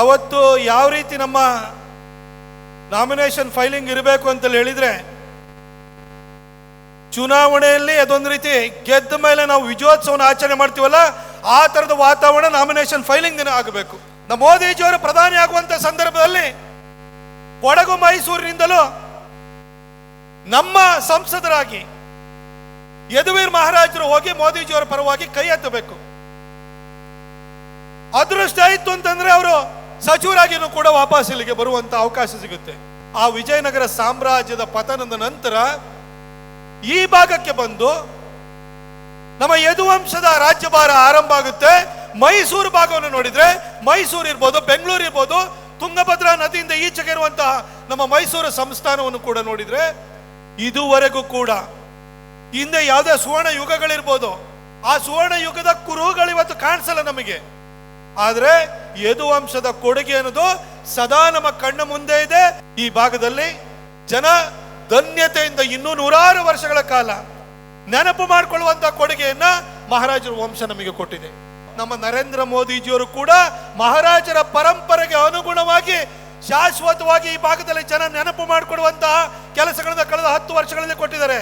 ಅವತ್ತು ಯಾವ ರೀತಿ ನಮ್ಮ ನಾಮಿನೇಷನ್ ಫೈಲಿಂಗ್ ಇರಬೇಕು ಅಂತ ಹೇಳಿದ್ರೆ, ಚುನಾವಣೆಯಲ್ಲಿ ಅದೊಂದು ರೀತಿ ಗೆದ್ದ ಮೇಲೆ ನಾವು ವಿಜಯೋತ್ಸವನ ಆಚರಣೆ ಮಾಡ್ತೀವಲ್ಲ, ಆ ಥರದ ವಾತಾವರಣ ನಾಮಿನೇಷನ್ ಫೈಲಿಂಗ್ ದಿನ ಆಗಬೇಕು. ನಮ್ಮ ಮೋದಿಜಿಯವರು ಪ್ರಧಾನಿ ಆಗುವಂತ ಸಂದರ್ಭದಲ್ಲಿ ಕೊಡಗು, ಮೈಸೂರಿನಿಂದಲೂ ನಮ್ಮ ಸಂಸದರಾಗಿ ಯದುವೀರ್ ಮಹಾರಾಜರು ಹೋಗಿ ಮೋದಿಜಿಯವರ ಪರವಾಗಿ ಕೈ ಎತ್ತಬೇಕು. ಅದೃಷ್ಟ ಇತ್ತು ಅಂತಂದ್ರೆ ಅವರು ಸಚಿವರಾಗಿನೂ ಕೂಡ ವಾಪಸ್ ಇಲ್ಲಿಗೆ ಬರುವಂತ ಅವಕಾಶ ಸಿಗುತ್ತೆ. ಆ ವಿಜಯನಗರ ಸಾಮ್ರಾಜ್ಯದ ಪತನದ ನಂತರ ಈ ಭಾಗಕ್ಕೆ ಬಂದು ನಮ್ಮ ಯದುವಂಶದ ರಾಜ್ಯಭಾರ ಆರಂಭ ಆಗುತ್ತೆ. ಮೈಸೂರು ಭಾಗವನ್ನು ನೋಡಿದ್ರೆ ಮೈಸೂರು ಇರ್ಬೋದು, ಬೆಂಗಳೂರು ಇರ್ಬೋದು, ತುಂಗಭದ್ರಾ ನದಿಯಿಂದ ಈಚೆಗೆ ಇರುವಂತಹ ನಮ್ಮ ಮೈಸೂರು ಸಂಸ್ಥಾನವನ್ನು ಕೂಡ ನೋಡಿದ್ರೆ ಇದುವರೆಗೂ ಕೂಡ ಹಿಂದೆ ಯಾವುದೇ ಸುವರ್ಣ ಯುಗಗಳಿರ್ಬೋದು, ಆ ಸುವರ್ಣ ಯುಗದ ಕುರುಹುಗಳು ಇವತ್ತು ಕಾಣಿಸಲ್ಲ ನಮಗೆ. ಆದ್ರೆ ಯದುವಂಶದ ಕೊಡುಗೆ ಅನ್ನೋದು ಸದಾ ನಮ್ಮ ಕಣ್ಣ ಮುಂದೆ ಇದೆ. ಈ ಭಾಗದಲ್ಲಿ ಜನ ಧನ್ಯತೆಯಿಂದ ಇನ್ನೂ ನೂರಾರು ವರ್ಷಗಳ ಕಾಲ ನೆನಪು ಮಾಡಿಕೊಳ್ಳುವಂತ ಕೊಡುಗೆಯನ್ನ ಮಹಾರಾಜರ ವಂಶ ನಮಗೆ ಕೊಟ್ಟಿದೆ. ನಮ್ಮ ನರೇಂದ್ರ ಮೋದಿಜಿಯವರು ಕೂಡ ಮಹಾರಾಜರ ಪರಂಪರೆಗೆ ಅನುಗುಣವಾಗಿ ಶಾಶ್ವತವಾಗಿ ಈ ಭಾಗದಲ್ಲಿ ಜನ ನೆನಪು ಮಾಡಿಕೊಡುವಂತಹ ಕೆಲಸಗಳನ್ನ ಕಳೆದ ಹತ್ತು ವರ್ಷಗಳಲ್ಲಿ ಕೊಟ್ಟಿದ್ದಾರೆ.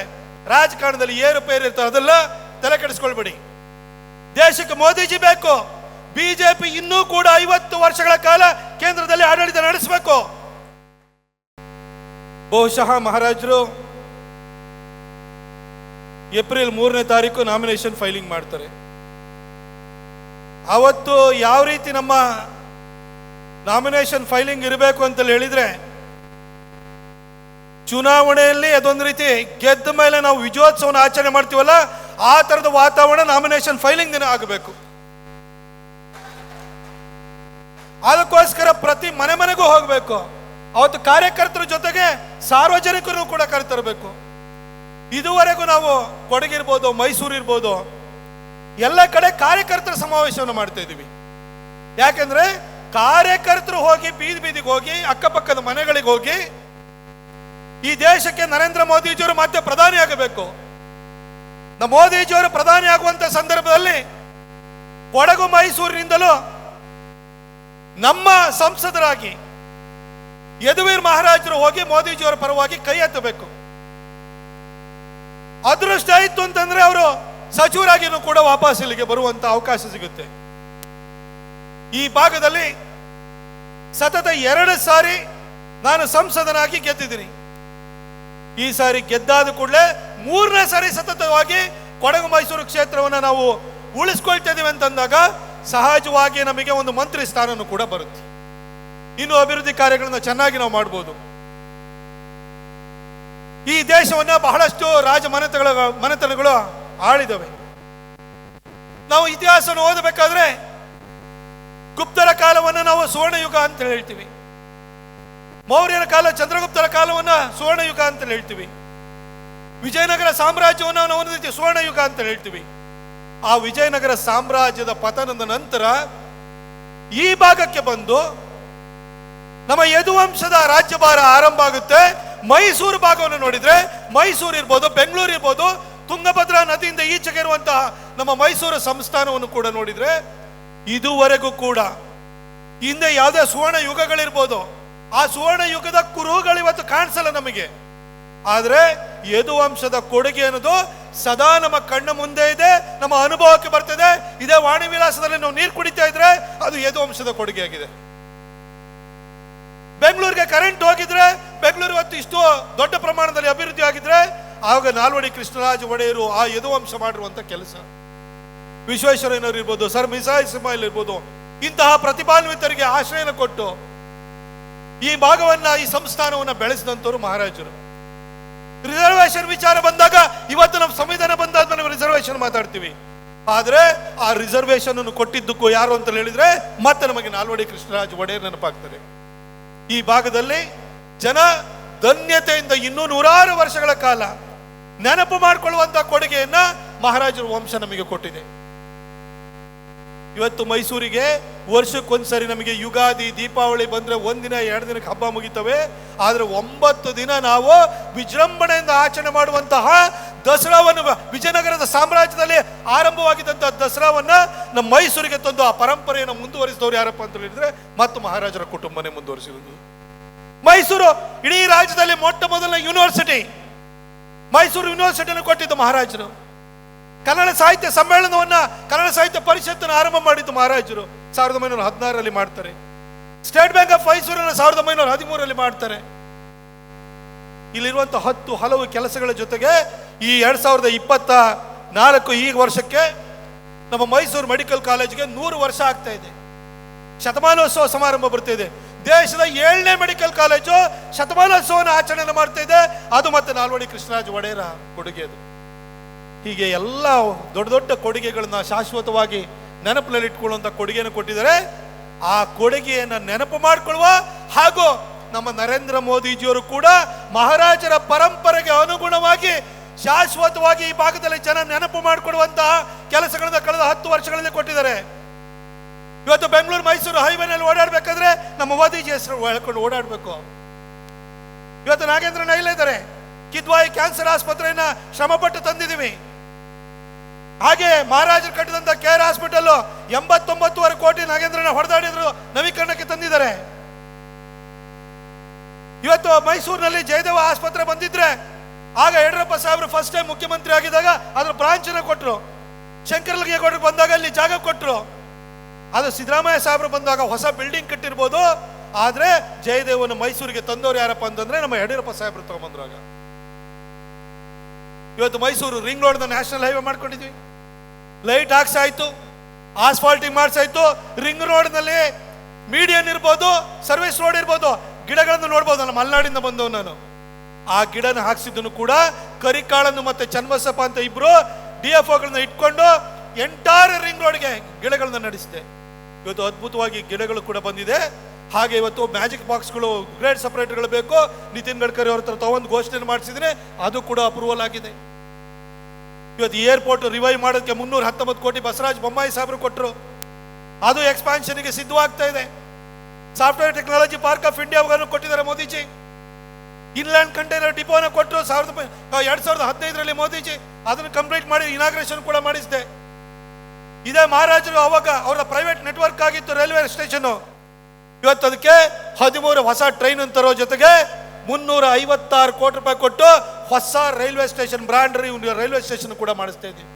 ರಾಜಕಾರಣದಲ್ಲಿ ಏರುಪೇರು ಇರ್ತಾರೆ, ಅದೆಲ್ಲ ತಲೆ ಕೆಡಿಸ್ಕೊಳ್ಬೇಡಿ ದೇಶಕ್ಕೆ ಮೋದಿಜಿ ಬೇಕು. ಬಿಜೆಪಿ ಇನ್ನೂ ಕೂಡ ಐವತ್ತು ವರ್ಷಗಳ ಕಾಲ ಕೇಂದ್ರದಲ್ಲಿ ಆಡಳಿತ ನಡೆಸಬೇಕು. ಬಹುಶಃ ಮಹಾರಾಜರು ಏಪ್ರಿಲ್ ಮೂರನೇ ತಾರೀಕು ನಾಮಿನೇಷನ್ ಫೈಲಿಂಗ್ ಮಾಡ್ತಾರೆ. ಅವತ್ತು ಯಾವ ರೀತಿ ನಮ್ಮ ನಾಮಿನೇಷನ್ ಫೈಲಿಂಗ್ ಇರಬೇಕು ಅಂತ ಹೇಳಿದ್ರೆ, ಚುನಾವಣೆಯಲ್ಲಿ ಅದೊಂದು ರೀತಿ ಗೆದ್ದ ಮೇಲೆ ನಾವು ವಿಜಯೋತ್ಸವನ ಆಚರಣೆ ಮಾಡ್ತೀವಲ್ಲ, ಆ ಥರದ ವಾತಾವರಣ ನಾಮಿನೇಷನ್ ಫೈಲಿಂಗ್ ದಿನ ಆಗಬೇಕು. ಅದಕ್ಕೋಸ್ಕರ ಪ್ರತಿ ಮನೆ ಮನೆಗೂ ಹೋಗಬೇಕು. ಅವತ್ತು ಕಾರ್ಯಕರ್ತರ ಜೊತೆಗೆ ಸಾರ್ವಜನಿಕರು ಕೂಡ ಕರೆತರಬೇಕು. ಇದುವರೆಗೂ ನಾವು ಕೊಡಗಿರ್ಬೋದು ಮೈಸೂರು ಇರ್ಬೋದು, ಎಲ್ಲ ಕಡೆ ಕಾರ್ಯಕರ್ತರ ಸಮಾವೇಶವನ್ನು ಮಾಡ್ತಾ ಇದ್ದೀವಿ. ಯಾಕಂದ್ರೆ ಕಾರ್ಯಕರ್ತರು ಹೋಗಿ ಬೀದಿ ಬೀದಿಗೆ ಹೋಗಿ, ಅಕ್ಕಪಕ್ಕದ ಮನೆಗಳಿಗೆ ಹೋಗಿ, ಈ ದೇಶಕ್ಕೆ ನರೇಂದ್ರ ಮೋದಿಜಿಯವರು ಮತ್ತೆ ಪ್ರಧಾನಿ ಆಗಬೇಕು. ನಮ್ಮ ಮೋದಿಜಿಯವರು ಪ್ರಧಾನಿ ಆಗುವಂತ ಸಂದರ್ಭದಲ್ಲಿ ಕೊಡಗು ಮೈಸೂರಿನಿಂದಲೂ ನಮ್ಮ ಸಂಸದರಾಗಿ ಯದುವೀರ್ ಮಹಾರಾಜರು ಹೋಗಿ ಮೋದಿಜಿಯವರ ಪರವಾಗಿ ಕೈ ಎತ್ತಬೇಕು. ಅದೃಷ್ಟ ಆಯ್ತು ಅಂತಂದ್ರೆ ಅವರು ಸಚಿವರಾಗಿನೂ ಕೂಡ ವಾಪಸ್ ಇಲ್ಲಿಗೆ ಬರುವಂತ ಅವಕಾಶ ಸಿಗುತ್ತೆ. ಈ ಭಾಗದಲ್ಲಿ ಸತತ ಎರಡು ಸಾರಿ ನಾನು ಸಂಸದನಾಗಿ ಗೆದ್ದಿದ್ದೀನಿ. ಈ ಸಾರಿ ಗೆದ್ದಾದ ಕೂಡಲೇ ಮೂರನೇ ಸಾರಿ ಸತತವಾಗಿ ಕೊಡಗು ಮೈಸೂರು ಕ್ಷೇತ್ರವನ್ನು ನಾವು ಉಳಿಸ್ಕೊಳ್ತಾ ಇದೀವಿ ಅಂತಂದಾಗ ಸಹಜವಾಗಿ ನಮಗೆ ಒಂದು ಮಂತ್ರಿ ಸ್ಥಾನನೂ ಕೂಡ ಬರುತ್ತೆ. ಇನ್ನು ಅಭಿವೃದ್ಧಿ ಕಾರ್ಯಗಳನ್ನು ಚೆನ್ನಾಗಿ ನಾವು ಮಾಡ್ಬೋದು. ಈ ದೇಶವನ್ನ ಬಹಳಷ್ಟು ರಾಜ ಮನೆತಗಳ ಮನೆತನಗಳು ಆಳಿದವೆ. ನಾವು ಇತಿಹಾಸವನ್ನು ಓದಬೇಕಾದ್ರೆ ಗುಪ್ತರ ಕಾಲವನ್ನು ನಾವು ಸುವರ್ಣ ಯುಗ ಅಂತ ಹೇಳ್ತೀವಿ. ಮೌರ್ಯನ ಕಾಲ, ಚಂದ್ರಗುಪ್ತರ ಕಾಲವನ್ನ ಸುವರ್ಣ ಯುಗ ಅಂತ ಹೇಳ್ತೀವಿ. ವಿಜಯನಗರ ಸಾಮ್ರಾಜ್ಯವನ್ನು ನಾವು ಒಂದು ರೀತಿ ಸುವರ್ಣ ಯುಗ ಅಂತ ಹೇಳ್ತೀವಿ. ಆ ವಿಜಯನಗರ ಸಾಮ್ರಾಜ್ಯದ ಪತನದ ನಂತರ ಈ ಭಾಗಕ್ಕೆ ಬಂದು ನಮ್ಮ ಯದುವಂಶದ ರಾಜ್ಯಭಾರ ಆರಂಭ ಆಗುತ್ತೆ. ಮೈಸೂರು ಭಾಗವನ್ನು ನೋಡಿದ್ರೆ ಮೈಸೂರು ಇರ್ಬೋದು, ಬೆಂಗಳೂರು ಇರ್ಬೋದು, ತುಂಗಭದ್ರಾ ನದಿಯಿಂದ ಈಚೆಗೆ ಇರುವಂತಹ ನಮ್ಮ ಮೈಸೂರು ಸಂಸ್ಥಾನವನ್ನು ಕೂಡ ನೋಡಿದ್ರೆ ಇದುವರೆಗೂ ಕೂಡ ಹಿಂದೆ ಯಾವುದೇ ಸುವರ್ಣ ಯುಗಗಳಿರ್ಬೋದು. ಆ ಸುವರ್ಣ ಯುಗದ ಕುರುಹುಗಳು ಇವತ್ತು ಕಾಣಿಸಲ್ಲ ನಮಗೆ. ಆದ್ರೆ ಯದುವಂಶದ ಕೊಡುಗೆ ಅನ್ನೋದು ಸದಾ ನಮ್ಮ ಕಣ್ಣ ಮುಂದೆ ಇದೆ, ನಮ್ಮ ಅನುಭವಕ್ಕೆ ಬರ್ತದೆ. ಇದೇ ವಾಣಿ ವಿಲಾಸದಲ್ಲಿ ನಾವು ನೀರು ಕುಡಿತಾ ಇದ್ರೆ ಅದು ಯದುವಂಶದ ಕೊಡುಗೆ ಆಗಿದೆ. ಬೆಂಗಳೂರಿಗೆ ಕರೆಂಟ್ ಹೋಗಿದ್ರೆ, ಬೆಂಗಳೂರು ಇವತ್ತು ಇಷ್ಟು ದೊಡ್ಡ ಪ್ರಮಾಣದಲ್ಲಿ ಅಭಿವೃದ್ಧಿ ಆಗಿದ್ರೆ ಆವಾಗ ನಾಲ್ವಡಿ ಕೃಷ್ಣರಾಜ ಒಡೆಯರು ಆ ಯದುವಂಶ ಮಾಡಿರುವಂತ ಕೆಲಸ. ವಿಶ್ವೇಶ್ವರಯ್ಯನವರು ಇರ್ಬೋದು, ಸರ್ ಮಿಸಾಯಿ ಸಿಮಾಯಿಲ್ ಇರ್ಬೋದು, ಇಂತಹ ಪ್ರತಿಭಾನ್ವಿತರಿಗೆ ಆಶ್ರಯನ ಕೊಟ್ಟು ಈ ಭಾಗವನ್ನ, ಈ ಸಂಸ್ಥಾನವನ್ನ ಬೆಳೆಸಿದಂತವರು ಮಹಾರಾಜರು. ರಿಸರ್ವೇಶನ್ ವಿಚಾರ ಬಂದಾಗ ಇವತ್ತು ನಮ್ಮ ಸಂವಿಧಾನ ಬಂದಾದ್ಮೇಲೆ ರಿಸರ್ವೇಶನ್ ಮಾತಾಡ್ತೀವಿ. ಆದ್ರೆ ಆ ರಿಸರ್ವೇಶನ್ ಅನ್ನು ಕೊಟ್ಟಿದ್ದಕ್ಕೂ ಯಾರು ಅಂತ ಹೇಳಿದ್ರೆ ಮತ್ತೆ ನಮಗೆ ನಾಲ್ವಡಿ ಕೃಷ್ಣರಾಜ್ ಒಡೆಯರ್ ನೆನಪಾಗ್ತಾರೆ. ಈ ಭಾಗದಲ್ಲಿ ಜನ ಧನ್ಯತೆಯಿಂದ ಇನ್ನೂ ನೂರಾರು ವರ್ಷಗಳ ಕಾಲ ನೆನಪು ಮಾಡಿಕೊಳ್ಳುವಂತ ಕೊಡುಗೆಯನ್ನ ಮಹಾರಾಜರ ವಂಶ ನಮಗೆ ಕೊಟ್ಟಿದೆ. ಇವತ್ತು ಮೈಸೂರಿಗೆ ವರ್ಷಕ್ಕೊಂದ್ಸರಿ ನಮಗೆ ಯುಗಾದಿ, ದೀಪಾವಳಿ ಬಂದರೆ ಒಂದಿನ, ಎರಡು ದಿನಕ್ಕೆ ಹಬ್ಬ ಮುಗಿತವೆ. ಆದರೆ ಒಂಬತ್ತು ದಿನ ನಾವು ವಿಜೃಂಭಣೆಯಿಂದ ಆಚರಣೆ ಮಾಡುವಂತಹ ದಸರಾವನ್ನು, ವಿಜಯನಗರದ ಸಾಮ್ರಾಜ್ಯದಲ್ಲಿ ಆರಂಭವಾಗಿದ್ದಂಥ ದಸರಾವನ್ನು ನಮ್ಮ ಮೈಸೂರಿಗೆ ತಂದು ಆ ಪರಂಪರೆಯನ್ನು ಮುಂದುವರಿಸಿದವರು ಯಾರಪ್ಪ ಅಂತ ಹೇಳಿದ್ರೆ ಮತ್ತು ಮಹಾರಾಜರ ಕುಟುಂಬನೇ ಮುಂದುವರಿಸಿರುವುದು ಮೈಸೂರು ಇಡೀ ರಾಜ್ಯದಲ್ಲಿ ಮೊಟ್ಟ ಮೊದಲನೇ ಯೂನಿವರ್ಸಿಟಿ. ಮೈಸೂರು ಯೂನಿವರ್ಸಿಟಿಯನ್ನು ಕೊಟ್ಟಿದ್ದು ಮಹಾರಾಜರು. ಕನ್ನಡ ಸಾಹಿತ್ಯ ಸಮ್ಮೇಳನವನ್ನ ಕನ್ನಡ ಸಾಹಿತ್ಯ ಪರಿಷತ್ತನ್ನು ಆರಂಭ ಮಾಡಿದ್ದು ಮಹಾರಾಜರು. ಸಾವಿರದ ಒಂಬೈನೂರ ಹದಿನಾರರಲ್ಲಿ ಮಾಡ್ತಾರೆ. ಸ್ಟೇಟ್ ಬ್ಯಾಂಕ್ ಆಫ್ ಮೈಸೂರನ್ನು ಸಾವಿರದ ಒಂಬೈನೂರ ಹದಿಮೂರರಲ್ಲಿ ಮಾಡ್ತಾರೆ. ಇಲ್ಲಿರುವಂತಹ ಹತ್ತು ಹಲವು ಕೆಲಸಗಳ ಜೊತೆಗೆ ಈ ಎರಡ್ ಸಾವಿರದ ಇಪ್ಪತ್ತ ನಾಲ್ಕು ಈ ವರ್ಷಕ್ಕೆ ನಮ್ಮ ಮೈಸೂರು ಮೆಡಿಕಲ್ ಕಾಲೇಜ್ಗೆ ನೂರು ವರ್ಷ ಆಗ್ತಾ ಇದೆ. ಶತಮಾನೋತ್ಸವ ಸಮಾರಂಭ ಬರ್ತಿದೆ ದೇಶದ ಏಳನೇ ಮೆಡಿಕಲ್ ಕಾಲೇಜು ಶತಮಾನೋತ್ಸವನ ಆಚರಣೆ ಮಾಡ್ತಾ ಇದೆ. ಅದು ಮತ್ತೆ ನಾಲ್ವಡಿ ಕೃಷ್ಣರಾಜ ಒಡೆಯರ ಕೊಡುಗೆ ಅದು. ಹೀಗೆ ಎಲ್ಲ ದೊಡ್ಡ ದೊಡ್ಡ ಕೊಡುಗೆಗಳನ್ನ ಶಾಶ್ವತವಾಗಿ ನೆನಪಿನಲ್ಲಿ ಇಟ್ಕೊಳ್ಳುವಂತ ಕೊಡುಗೆಯನ್ನು ಕೊಟ್ಟಿದ್ದಾರೆ. ಆ ಕೊಡುಗೆಯನ್ನು ನೆನಪು ಮಾಡಿಕೊಳ್ಳುವ ಹಾಗೂ ನಮ್ಮ ನರೇಂದ್ರ ಮೋದಿಜಿಯವರು ಕೂಡ ಮಹಾರಾಜರ ಪರಂಪರೆಗೆ ಅನುಗುಣವಾಗಿ ಶಾಶ್ವತವಾಗಿ ಈ ಭಾಗದಲ್ಲಿ ಜನ ನೆನಪು ಮಾಡಿಕೊಡುವಂತಹ ಕೆಲಸಗಳನ್ನ ಕಳೆದ ಹತ್ತು ವರ್ಷಗಳಲ್ಲಿ ಕೊಟ್ಟಿದ್ದಾರೆ. ಇವತ್ತು ಬೆಂಗಳೂರು ಮೈಸೂರು ಹೈವೇನಲ್ಲಿ ಓಡಾಡಬೇಕಾದ್ರೆ ನಮ್ಮ ಮೋದಿಜಿ ಹೆಸರು ಹೇಳ್ಕೊಂಡು ಓಡಾಡಬೇಕು. ಇವತ್ತು ನಾಗೇಂದ್ರ ನೈಲ ಇದ್ದಾರೆ. ಕಿದ್ವಾಯಿ ಕ್ಯಾನ್ಸರ್ ಆಸ್ಪತ್ರೆಯನ್ನ ಶ್ರಮಪಟ್ಟು ತಂದಿದ್ದೀವಿ. ಹಾಗೆ ಮಹಾರಾಜರು ಕಟ್ಟಿದಂತ ಕೇರ್ ಹಾಸ್ಪಿಟಲ್ ಎಂಬತ್ತೊಂಬತ್ತುವರೆ ಕೋಟಿ ನಾಗೇಂದ್ರನ ಹೊಡೆದಾಡಿದ್ರು ನವೀಕರಣಕ್ಕೆ ತಂದಿದ್ದಾರೆ. ಇವತ್ತು ಮೈಸೂರಿನಲ್ಲಿ ಜಯದೇವ ಆಸ್ಪತ್ರೆ ಬಂದಿದ್ರೆ ಆಗ ಯಡಿಯೂರಪ್ಪ ಸಾಹೇಬರು ಫಸ್ಟ್ ಟೈಮ್ ಮುಖ್ಯಮಂತ್ರಿ ಆಗಿದ್ದಾಗ ಅದ್ರ ಬ್ರಾಂಚ್ ಕೊಟ್ಟರು ಬಂದಾಗ ಅಲ್ಲಿ ಜಾಗ ಕೊಟ್ರು. ಅದು ಸಿದ್ದರಾಮಯ್ಯ ಸಾಹೇಬರು ಬಂದಾಗ ಹೊಸ ಬಿಲ್ಡಿಂಗ್ ಕಟ್ಟಿರ್ಬೋದು. ಆದ್ರೆ ಜಯದೇವನ ಮೈಸೂರಿಗೆ ತಂದವರು ಯಾರಪ್ಪ ಅಂತಂದ್ರೆ ನಮ್ಮ ಯಡಿಯೂರಪ್ಪ ಸಾಹೇಬರು ಆಗ. ಇವತ್ತು Mysuru ring road national highway ಮಾಡ್ಕೊಂಡಿದ್ವಿ. ಲೈಟ್ ಹಾಕ್ಸಾಯ್ತು, ಆಸ್ಫಾಲ್ಟಿಂಗ್ ಮಾಡ್ಸಾಯ್ತು, ರಿಂಗ್ ರೋಡ್ನಲ್ಲಿ ಮೀಡಿಯನ್ ಇರ್ಬೋದು, ಸರ್ವಿಸ್ ರೋಡ್ ಇರ್ಬೋದು, ಗಿಡಗಳನ್ನು ನೋಡ್ಬೋದು ನಾನು ಮಲೆನಾಡಿಂದ ಬಂದವ್ ನಾನು. ಆ ಗಿಡನ ಹಾಕ್ಸಿದ್ದನ್ನು ಕೂಡ ಕರಿಕಾಳನ್ನು ಮತ್ತೆ ಚನ್ಮಸಪ್ಪ ಅಂತ ಇಬ್ರು ಡಿ ಎಫ್ ಓಗಳನ್ನ ಇಟ್ಕೊಂಡು ಎಂಟಾರ್ ರಿಂಗ್ ರೋಡ್ಗೆ ಗಿಡಗಳನ್ನ ನಡೆಸಿದೆ. ಇವತ್ತು ಅದ್ಭುತವಾಗಿ ಗಿಡಗಳು ಕೂಡ ಬಂದಿದೆ. ಹಾಗೆ ಇವತ್ತು ಮ್ಯಾಜಿಕ್ ಬಾಕ್ಸ್ಗಳು, ಗ್ರೇಡ್ ಸಪ್ರೇಟ್ಗಳು ಬೇಕು. ನಿತಿನ್ ಗಡ್ಕರಿ ಅವ್ರ ಹತ್ರ ತಗೊಂಡು ಘೋಷಣೆ ಮಾಡಿಸಿದ್ರೆ ಅದು ಕೂಡ ಅಪ್ರೂವಲ್ ಆಗಿದೆ. ಇವತ್ತು ಏರ್ಪೋರ್ಟ್ ರಿವೈವ್ ಮಾಡೋದಕ್ಕೆ ಮುನ್ನೂರ ಹತ್ತೊಂಬತ್ತು ಕೋಟಿ ಬಸವರಾಜ್ ಬೊಮ್ಮಾಯಿ ಸಾಹೇಬರು ಕೊಟ್ಟರು ಅದು ಎಕ್ಸ್ಪಾನ್ಷನ್ಗೆ ಸಿದ್ಧವಾಗ್ತಾ ಇದೆ. ಸಾಫ್ಟ್ವೇರ್ ಟೆಕ್ನಾಲಜಿ ಪಾರ್ಕ್ ಆಫ್ ಇಂಡಿಯಾವನ್ನು ಕೊಟ್ಟಿದ್ದಾರೆ ಮೋದಿಜಿ. ಇನ್ಲ್ಯಾಂಡ್ ಕಂಟೈನರ್ ಡಿಪೋನ ಕೊಟ್ಟರು ಸಾವಿರದ ಎರಡು ಸಾವಿರದ ಹದಿನೈದರಲ್ಲಿ ಮೋದಿಜಿ. ಅದನ್ನು ಕಂಪ್ಲೀಟ್ ಮಾಡಿ ಇನಾಗ್ರೇಷನ್ ಕೂಡ ಮಾಡಿಸಿದೆ. ಇದೇ ಮಹಾರಾಜರು ಅವಾಗ ಅವರ ಪ್ರೈವೇಟ್ ನೆಟ್ವರ್ಕ್ ಆಗಿತ್ತು ರೈಲ್ವೆ ಸ್ಟೇಷನ್ ಇವತ್ತು ಅದಕ್ಕೆ ಹದಿಮೂರು ಹೊಸ ಟ್ರೈನ್ ತರೋ ಜೊತೆಗೆ ಮುನ್ನೂರ ಐವತ್ತಾರು ಕೋಟಿ ರೂಪಾಯಿ ಕೊಟ್ಟು ಹೊಸ railway station brand railway station ಕೂಡ ಮಾಡಿಸ್ತಾ ಇದ್ದೀವಿ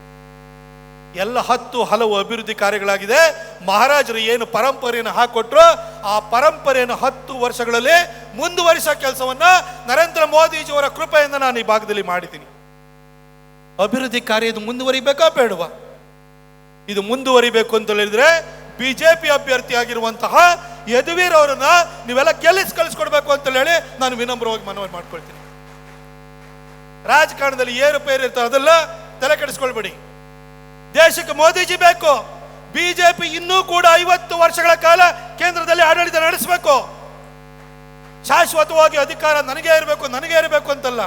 ಎಲ್ಲ ಹತ್ತು ಹಲವು ಅಭಿವೃದ್ಧಿ ಕಾರ್ಯಗಳಾಗಿದೆ. ಮಹಾರಾಜರು ಏನು ಪರಂಪರೆಯನ್ನು ಹಾಕೊಟ್ರು, ಆ ಪರಂಪರೆಯನ್ನು ಹತ್ತು ವರ್ಷಗಳಲ್ಲಿ ಮುಂದುವರಿಸೋ ಕೆಲಸವನ್ನ ನರೇಂದ್ರ ಮೋದಿಜಿಯವರ ಕೃಪೆಯಿಂದ ನಾನು ಈ ಭಾಗದಲ್ಲಿ ಮಾಡಿದ್ದೀನಿ. ಅಭಿವೃದ್ಧಿ ಕಾರ್ಯ ಇದು ಮುಂದುವರಿಬೇಕಾ ಬೇಡವಾ? ಇದು ಮುಂದುವರಿಬೇಕು ಅಂತ ಹೇಳಿದ್ರೆ, ಬಿಜೆಪಿ ಅಭ್ಯರ್ಥಿ ಆಗಿರುವಂತಹ ಯದುವೀರ್ ಅವರನ್ನ ನೀವೆಲ್ಲ ಗೆಲ್ಲಿಸಿ ಕಳಿಸ್ಕೊಡ್ಬೇಕು ಅಂತ ಹೇಳಿ ನಾನು ವಿನಮ್ರವಾಗಿ ಮನವಿ ಮಾಡ್ಕೊಳ್ತೀನಿ. ರಾಜಕಾರಣದಲ್ಲಿ ಏರುಪೇರು ಇರ್ತಾರೆ ಅದೆಲ್ಲ ತಲೆ ಕೆಡಿಸ್ಕೊಳ್ಬೇಡಿ. ದೇಶಕ್ಕೆ ಮೋದಿಜಿ ಬೇಕು, ಬಿಜೆಪಿ ಇನ್ನೂ ಕೂಡ ಐವತ್ತು ವರ್ಷಗಳ ಕಾಲ ಕೇಂದ್ರದಲ್ಲಿ ಆಡಳಿತ ನಡೆಸಬೇಕು. ಶಾಶ್ವತವಾಗಿ ಅಧಿಕಾರ ನನಗೆ ಇರಬೇಕು ನನಗೆ ಇರಬೇಕು ಅಂತಲ್ಲ.